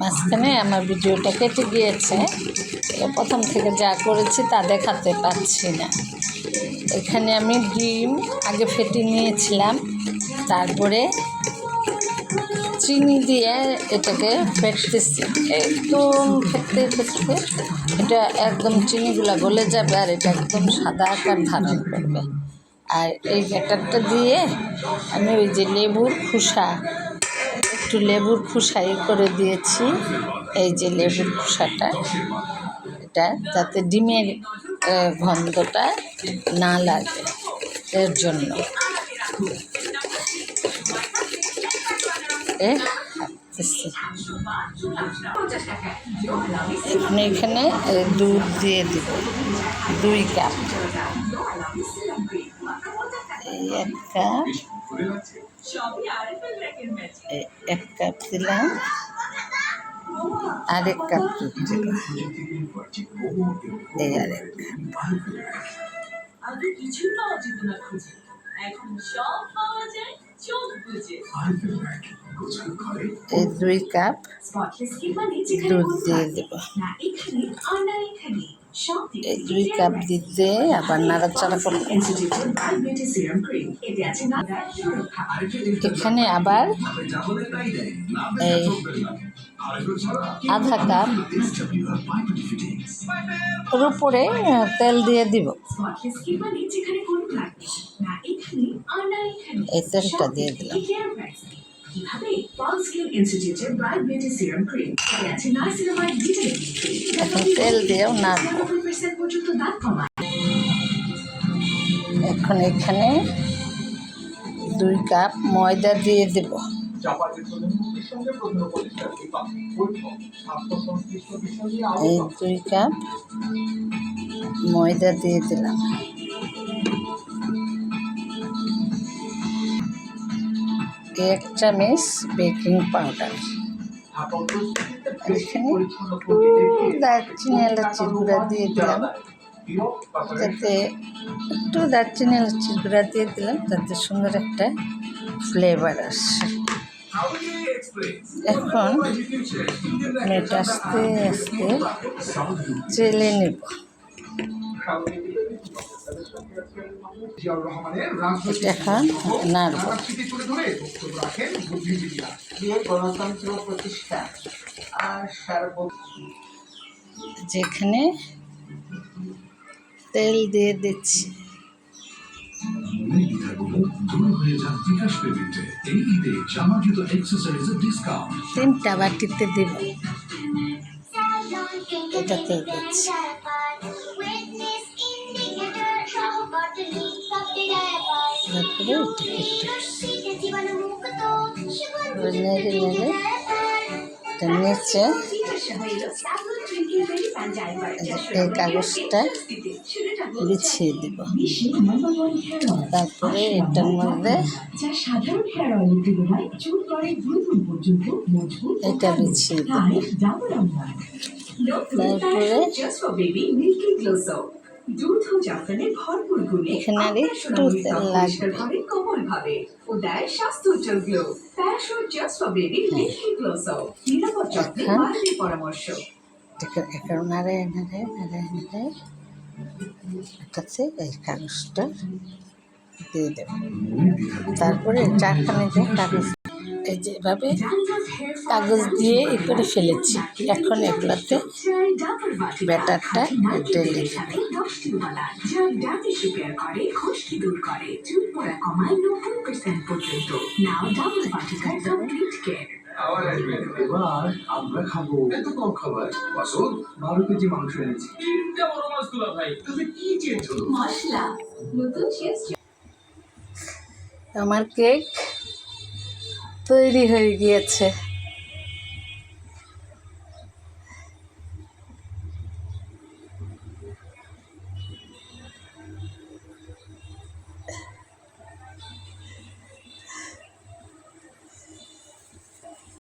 মাঝখানে আমার ভিডিওটা কেটে গিয়েছে। প্রথম থেকে যা করেছি তা দেখাতে পারছি না। এখানে আমি ডিম আগে ফেটে নিয়েছিলাম, তারপরে চিনি দিয়ে এটাকে ফেটতেছি। একদম ফেটতে ফেটতে এটা একদম চিনিগুলো গলে যাবে আর এটা একদম সাদা আকার ধারণ করবে। আর এই ব্যাটারটা দিয়ে আমি ওই যে লেবুর খোসা একটু লেবুর খোসা ই করে দিয়েছি। এই যে লেবুর খোসাটা, এটা যাতে ডিমের গন্ধটা না লাগে এর জন্য। এখানে দুধ দিয়ে দিব। দুই কাপ। এই এক কাপ কাপ দিলাম। আরেক কাপ দুধ দিলাম এই আরেক এই দুই কাপ দুধ দিয়ে দেব। এই দুই কাপ দিতে আবার নাড়াচাড়া করব সুরক্ষা এখানে আবার এই আধা কাপ ওর উপরে তেল দিয়ে দিব। এই তেলটা দিয়ে দিলাম। কীভাবে পল স্কিন ইনস্টিটিউটের ব্রাইট বিউটি সিরাম ক্রিম এতে আছে নাইসিনামাইড ভিটামিন এখন তেল দিয়েও পার্সেন্ট পর্যন্ত দাঁত কমায়। এখন এখানে দুই কাপ ময়দা দিয়ে দেব। এই দুই কাপ ময়দা দিয়ে দিলাম। এক চামচ বেকিং পাউডার। এখানে দারচিনি এলাচির গুঁড়া দিয়ে দিলাম। যাতে একটু দারচিনি এলাচির গুঁড়া দিয়ে দিলাম, যাতে সুন্দর একটা ফ্লেভার আসে। এখন এটা আস্তে আস্তে চেলে নেব। এটা তুলে গণতন্ত্র প্রতিষ্ঠা আর যেখানে তেল দিয়ে দিচ্ছি। হয়ে তিনটা বাটিতে দেব। এটাতে দিচ্ছি। নিচে এই কাগজটা বিছিয়ে দেব তারপরে এটার মধ্যে এটা বিছিয়ে দেব তারপরে দুধ ও জাফরানে ভরপুর গুণে এখানে লাগবে। কোমল ভাবে ও দেয় স্বাস্থ্য উজ্জ্বল glow just for baby soap নিরাপদ যত্নে মায়ের পরামর্শ। এই কাগজটা দিয়ে দেব। তারপরে চারখানে যে কাগজ এই যে এভাবে কাগজ দিয়ে এ করে ফেলেছি, এখন এগুলোতে ব্যাটারটা ঢেলে খাবার মশলা আমার কেক তৈরি হয়ে গিয়েছে।